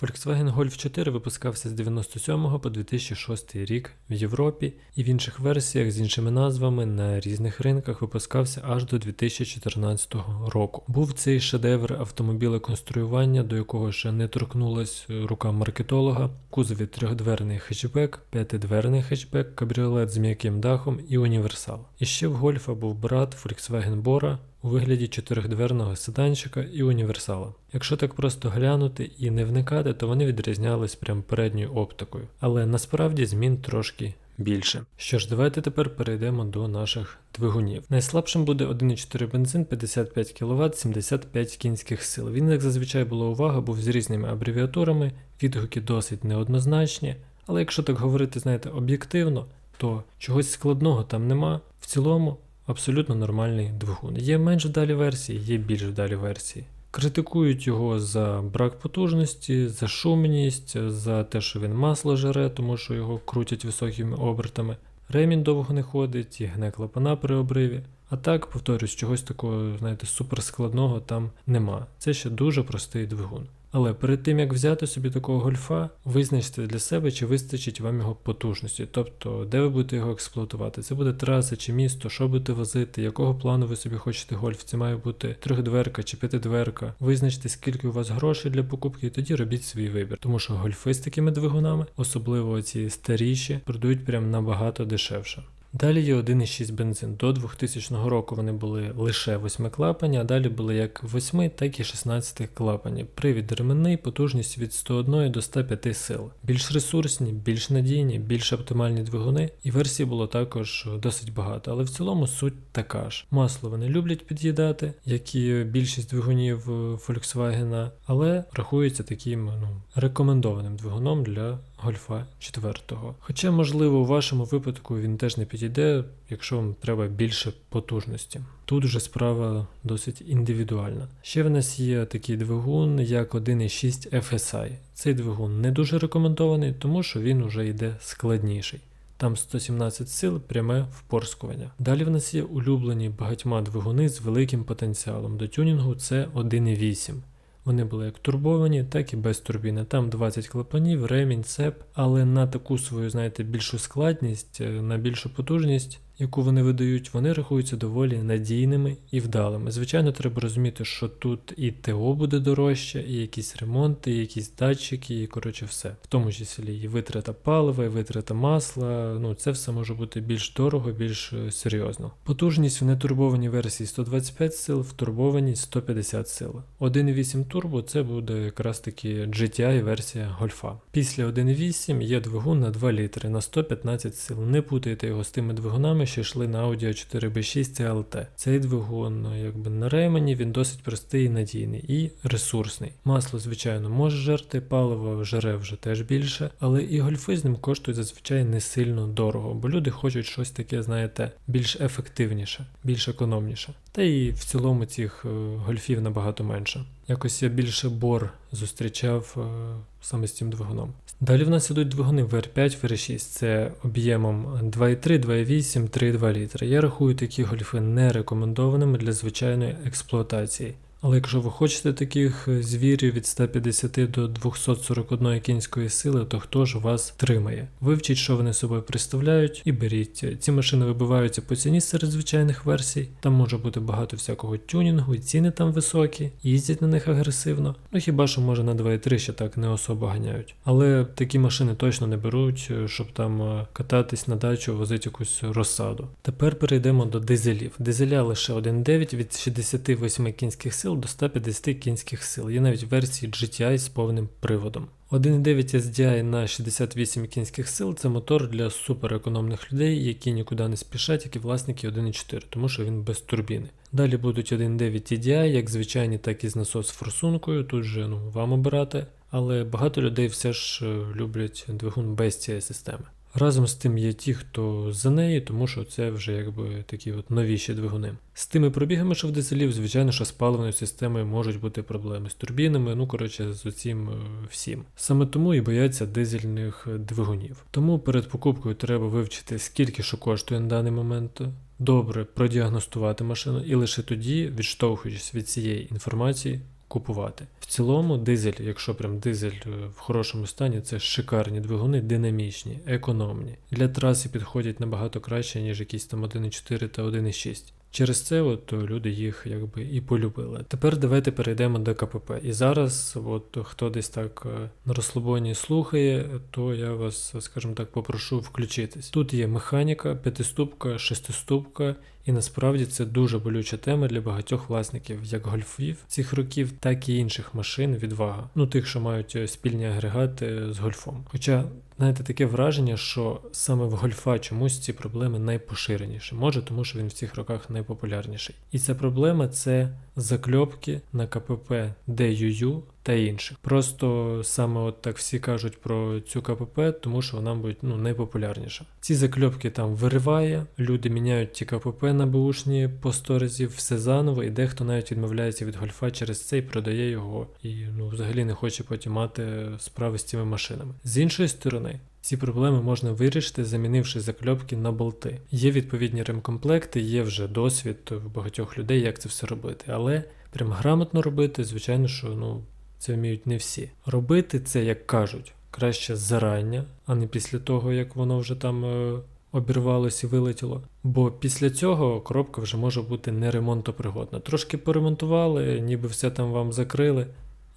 Volkswagen Golf 4 випускався з 97 по 2006 рік в Європі і в інших версіях з іншими назвами на різних ринках випускався аж до 2014 року. Був цей шедевр автомобілеконструювання, до якого ще не торкнулась рука маркетолога, кузові трьохдверний хетчбек, п'ятидверний хетчбек, кабріолет з м'яким дахом і універсал. І ще в Гольфа був брат Volkswagen Bora, у вигляді чотирьохдверного седанчика і універсала. Якщо так просто глянути і не вникати, то вони відрізнялись прям передньою оптикою, але насправді змін трошки більше. Що ж, давайте тепер перейдемо до наших двигунів. Найслабшим буде 1,4 бензин 55 кВт 75 кінських сил. Він, як зазвичай була увага, був з різними абревіатурами, відгуки досить неоднозначні, але якщо так говорити, знаєте, об'єктивно, то чогось складного там нема. В цілому абсолютно нормальний двигун. Є менш вдалі версії, є більш вдалі версії. Критикують його за брак потужності, за шумність, за те, що він масло жере, тому що його крутять високими обертами. Ремінь довго не ходить і гне клапана при обриві. А так, повторюсь, чогось такого, знаєте, суперскладного там нема. Це ще дуже простий двигун. Але перед тим як взяти собі такого гольфа, визначте для себе, чи вистачить вам його потужності, тобто де ви будете його експлуатувати. Це буде траса чи місто, що будете возити, якого плану ви собі хочете гольф. Це має бути трьохдверка чи п'ятидверка. Визначте, скільки у вас грошей для покупки, і тоді робіть свій вибір. Тому що гольфи з такими двигунами, особливо ці старіші, продають прям набагато дешевше. Далі є 1,6 бензин. До 2000 року вони були лише 8 клапані, а далі були як 8, так і 16 клапані. Привід ременний, потужність від 101 до 105 сил. Більш ресурсні, більш надійні, більш оптимальні двигуни, і версій було також досить багато, але в цілому суть така ж. Масло вони люблять під'їдати, як і більшість двигунів Volkswagen, але рахується таким ну, рекомендованим двигуном для Гольфа 4. Хоча, можливо, у вашому випадку він теж не підійде, якщо вам треба більше потужності. Тут вже справа досить індивідуальна. Ще в нас є такий двигун, як 1.6 FSI. Цей двигун не дуже рекомендований, тому що він вже йде складніший. Там 117 сил пряме впорскування. Далі в нас є улюблені багатьма двигуни з великим потенціалом. До тюнінгу це 1.8. Вони були як турбовані, так і без турбіни. Там 20 клапанів, ремінь, цеп, але на таку свою, знаєте, більшу складність, е, на більшу потужність яку вони видають, вони рахуються доволі надійними і вдалими. Звичайно, треба розуміти, що тут і ТО буде дорожче, і якісь ремонти, і якісь датчики, і коротше все. В тому числі і витрата палива, і витрата масла. Ну це все може бути більш дорого, більш е, серйозно. Потужність в нетурбованій версії 125 сил, в турбованій 150 сил. 1.8 турбо це буде якраз таки GTI версія гольфа. Після 1.8 є двигун на 2 літри на 115 сил. Не путайте його з тими двигунами що йшли на Audi 4B6 CLT. Цей двигун ну, якби на ремені, він досить простий і надійний і ресурсний. Масло, звичайно, може жерти, паливо жере вже теж більше, але і гольфи з ним коштують зазвичай не сильно дорого, бо люди хочуть щось таке, знаєте, більш ефективніше, більш економніше. Та і в цілому цих е, гольфів набагато менше. Якось я більше бор зустрічав е, саме з цим двигуном. Далі в нас ідуть двигуни VR5, VR6, це об'ємом 2,3, 2,8, 3,2 літра. Я рахую такі гольфи нерекомендованими для звичайної експлуатації. Але якщо ви хочете таких е, звірів від 150 до 241 кінської сили, то хто ж вас тримає? Вивчіть, що вони собою представляють, і беріть. Ці машини вибиваються по ціні серед звичайних версій. Там може бути багато всякого тюнінгу, і ціни там високі, їздять на них агресивно. Ну хіба що може на 2.3 ще так не особо ганяють. Але такі машини точно не беруть, е, щоб там е, кататись на дачу, возити якусь розсаду. Тепер перейдемо до дизелів. Дизеля лише 1.9 від 68 кінських сил сил до 150 кінських сил. Є навіть версії GTI з повним приводом. 1.9 SDI на 68 кінських сил це мотор для суперекономних людей, які нікуди не спішать, як і власники 1.4, тому що він без турбіни. Далі будуть 1.9 TDI, як звичайні, так і з насос форсункою, тут же ну, вам обирати. Але багато людей все ж е, люблять двигун без цієї системи. Разом з тим є ті, хто за неї, тому що це вже якби такі от новіші двигуни. З тими пробігами, що в дизелів, звичайно, що з паливною системою можуть бути проблеми з турбінами, ну коротше, з усім е, всім. Саме тому і бояться дизельних двигунів. Тому перед покупкою треба вивчити, скільки що коштує на даний момент. Добре продіагностувати машину і лише тоді, відштовхуючись від цієї інформації, купувати. В цілому, дизель, якщо прям дизель е, в хорошому стані, це шикарні двигуни, динамічні, економні. Для траси підходять набагато краще, ніж якісь там 1.4 та 1.6. Через це от люди їх якби і полюбили. Тепер давайте перейдемо до КПП. І зараз, от хто десь так е, на розслабоні слухає, то я вас, скажімо так, попрошу включитись. Тут є механіка, п'ятиступка, шестиступка, і насправді це дуже болюча тема для багатьох власників, як гольфів цих років, так і інших машин відвага. Ну тих, що мають е, спільні агрегати з гольфом. Хоча знаєте, таке враження, що саме в гольфа чомусь ці проблеми найпоширеніші. Може, тому що він в цих роках найпопулярніший. І ця проблема це закльопки на КПП DUU та інших. Просто саме от так всі кажуть про цю КПП, тому що вона буде ну, найпопулярніша. Ці закльопки там вириває, люди міняють ті КПП на бушні по 100 разів, все заново, і дехто навіть відмовляється від гольфа через це і продає його, і ну, взагалі не хоче потім мати справи з цими машинами. З іншої сторони. Ці проблеми можна вирішити, замінивши закльопки на болти. Є відповідні ремкомплекти, є вже досвід в багатьох людей, як це все робити. Але прям грамотно робити, звичайно, що ну, це вміють не всі. Робити це, як кажуть, краще зарання, а не після того, як воно вже там е, обірвалось і вилетіло. Бо після цього коробка вже може бути не ремонтопригодна. Трошки поремонтували, ніби все там вам закрили.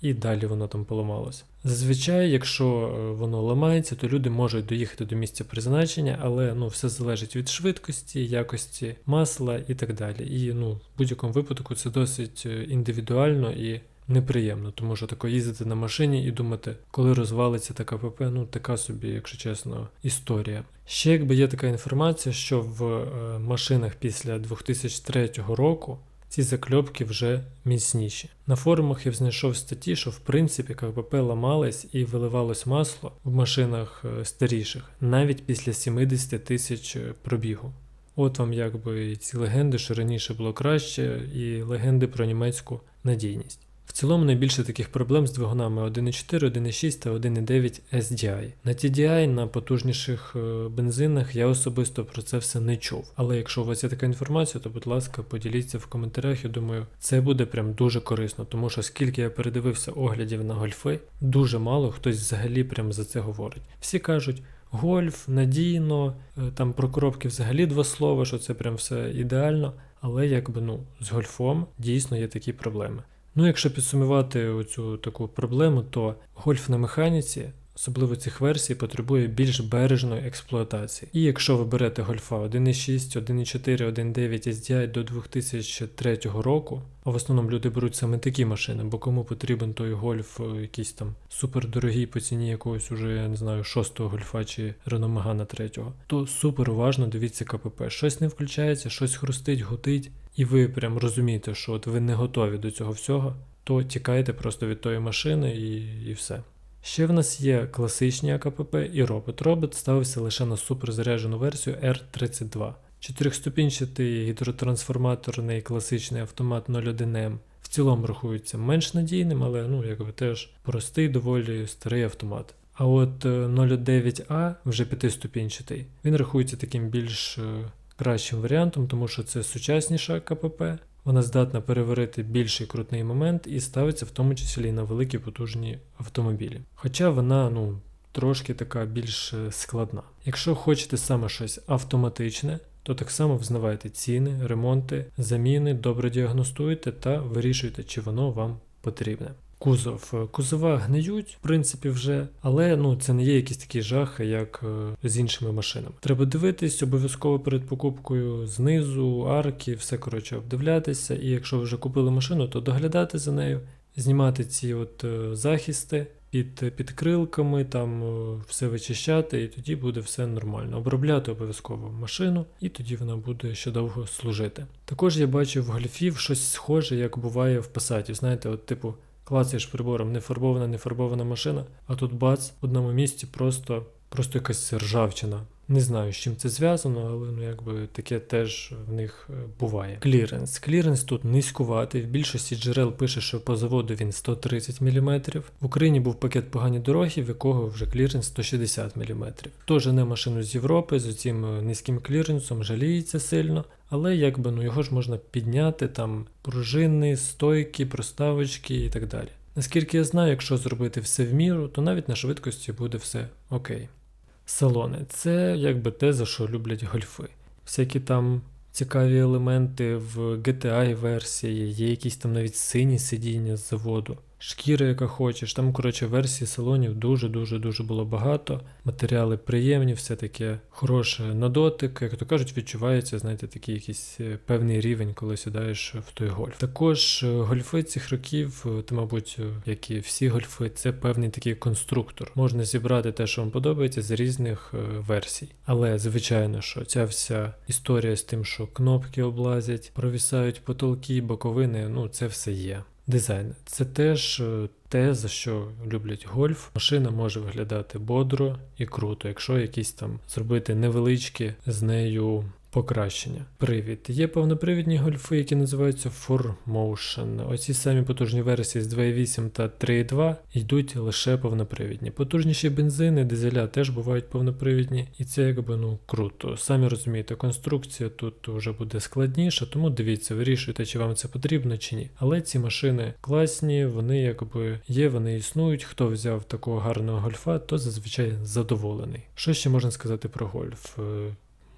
І далі воно там поламалося. Зазвичай, якщо е, воно ламається, то люди можуть доїхати до місця призначення, але ну, все залежить від швидкості, якості масла і так далі. І ну, в будь-якому випадку це досить е, індивідуально і неприємно, тому що тако їздити на машині і думати, коли розвалиться така ПП, ну така собі, якщо чесно, історія. Ще якби є така інформація, що в е, машинах після 2003 року. Ці закльопки вже міцніші. На форумах я знайшов статті, що в принципі КПП ламались і виливалось масло в машинах е, старіших навіть після 70 тисяч е, пробігу. От вам якби ці легенди, що раніше було краще, і легенди про німецьку надійність. В цілому найбільше таких проблем з двигунами 1.4, 1.6 та 1.9 SDI. На TDI на потужніших е, бензинах я особисто про це все не чув. Але якщо у вас є така інформація, то будь ласка, поділіться в коментарях. Я думаю, це буде прям дуже корисно, тому що скільки я передивився оглядів на гольфи, дуже мало хтось взагалі прям за це говорить. Всі кажуть. Гольф, надійно, е, там про коробки взагалі два слова, що це прям все ідеально, але якби ну з гольфом дійсно є такі проблеми. Ну, якщо підсумувати оцю таку проблему, то гольф на механіці, особливо цих версій, потребує більш бережної експлуатації. І якщо ви берете гольфа 1.6, 1.4, 1.9 SDI до 2003 року, а в основному люди беруть саме такі машини, бо кому потрібен той гольф, е, якийсь там супердорогий по ціні якогось уже, я не знаю, 6-го гольфа чи Megane 3, то супер уважно дивіться КПП. Щось не включається, щось хрустить, гутить і ви прям розумієте, що от ви не готові до цього всього, то тікайте просто від тої машини і, і все. Ще в нас є класичні АКПП і робот. Робот ставився лише на суперзаряджену версію R32. Чотирьохступінчатий гідротрансформаторний класичний автомат 01M в цілому рахується менш надійним, але ну, якби теж простий, доволі старий автомат. А от 09А е, вже п'ятиступінчатий, він рахується таким більш е, кращим варіантом, тому що це сучасніша КПП, вона здатна переварити більший крутний момент і ставиться в тому числі і на великі потужні автомобілі. Хоча вона, ну, трошки така більш е, складна. Якщо хочете саме щось автоматичне, то так само взнавайте ціни, ремонти, заміни, добре діагностуйте та вирішуйте, чи воно вам потрібне кузов. Е, кузова гниють, в принципі, вже, але ну це не є якісь такі жахи, як е, з іншими машинами. Треба дивитись обов'язково перед покупкою знизу, арки, все коротше обдивлятися. І якщо ви вже купили машину, то доглядати за нею, знімати ці от е, захисти. Під підкрилками, там все вичищати, і тоді буде все нормально. Обробляти обов'язково машину, і тоді вона буде ще довго служити. Також я бачив в гольфів щось схоже, як буває в Passat. Знаєте, от типу клацаєш прибором, не фарбована, не фарбована машина, а тут бац, в одному місці просто просто якась ржавчина. Не знаю, з чим це зв'язано, але ну якби таке теж в них е, буває. Кліренс. Кліренс тут низькуватий. В більшості джерел пише, що по заводу він 130 мм. В Україні був пакет погані дороги, в якого вже кліренс 160 мм. Хто жене машину з Європи з цим е, низьким кліренсом, жаліється сильно. Але якби ну його ж можна підняти там пружини, стойки, проставочки і так далі. Наскільки я знаю, якщо зробити все в міру, то навіть на швидкості буде все окей. Салони це якби те, за що люблять гольфи. Всякі там цікаві елементи в GTA версії, є якісь там навіть сині сидіння з заводу, шкіра, яка хочеш. Там, коротше, версій салонів дуже-дуже дуже було багато. Матеріали приємні, все таке хороше на дотик. Як то кажуть, відчувається, знаєте, такий якийсь е, певний рівень, коли сідаєш в той гольф. Також е, гольфи цих років, е, та, мабуть, як і всі гольфи, це певний такий конструктор. Можна зібрати те, що вам подобається, з різних версій. Але звичайно, що ця вся історія з тим, що кнопки облазять, провісають потолки, боковини, ну це все є. Дизайн це теж е, те, за що люблять гольф. Машина може виглядати бодро і круто, якщо якісь там зробити невеличкі з нею покращення. Привід. Є повнопривідні гольфи, які називаються 4Motion. Оці самі потужні версії з 2.8 та 3.2 йдуть лише повнопривідні. Потужніші бензини, дизеля теж бувають повнопривідні, і це якби ну круто. Самі розумієте, конструкція тут вже буде складніша, тому дивіться, вирішуйте, чи вам це потрібно чи ні. Але ці машини класні, вони якби є, вони існують. Хто взяв такого гарного гольфа, то зазвичай задоволений. Що ще можна сказати про гольф?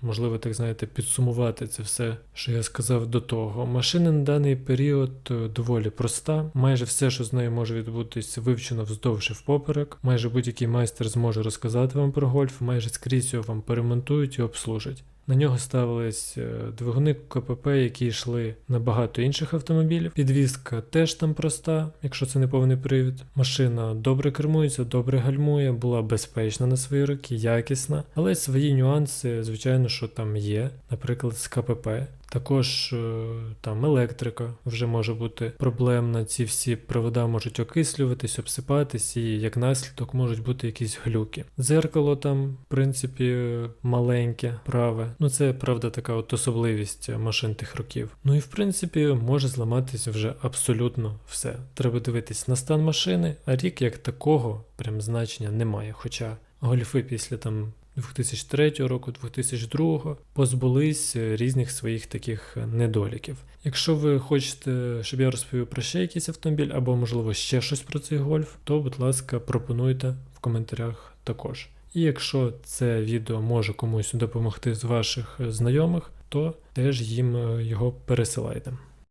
Можливо, так знаєте, підсумувати це все, що я сказав до того. Машина на даний період е, доволі проста. Майже все, що з нею може відбутись, вивчено вздовж і впоперек. Майже будь-який майстер зможе розказати вам про гольф, майже скрізь його вам перемонтують і обслужать. На нього ставились е, двигуни КПП, які йшли на багато інших автомобілів. Підвізка теж там проста, якщо це не повний привід. Машина добре кермується, добре гальмує, була безпечна на свої роки, якісна, але свої нюанси, звичайно, що там є, наприклад, з КПП. Також е, там електрика вже може бути проблемна. Ці всі провода можуть окислюватись, обсипатись, і як наслідок можуть бути якісь глюки. Зеркало там, в принципі, маленьке, праве. Ну це правда така от особливість машин тих років. Ну і в принципі може зламатися вже абсолютно все. Треба дивитись на стан машини, а рік як такого прям значення немає. Хоча гольфи після там 2003 року, 2002 позбулись е, різних своїх таких е, недоліків. Якщо ви хочете, щоб я розповів про ще якийсь автомобіль, або, можливо, ще щось про цей гольф, то, будь ласка, пропонуйте в коментарях також. І якщо це відео може комусь допомогти з ваших е, знайомих, то теж їм його пересилайте.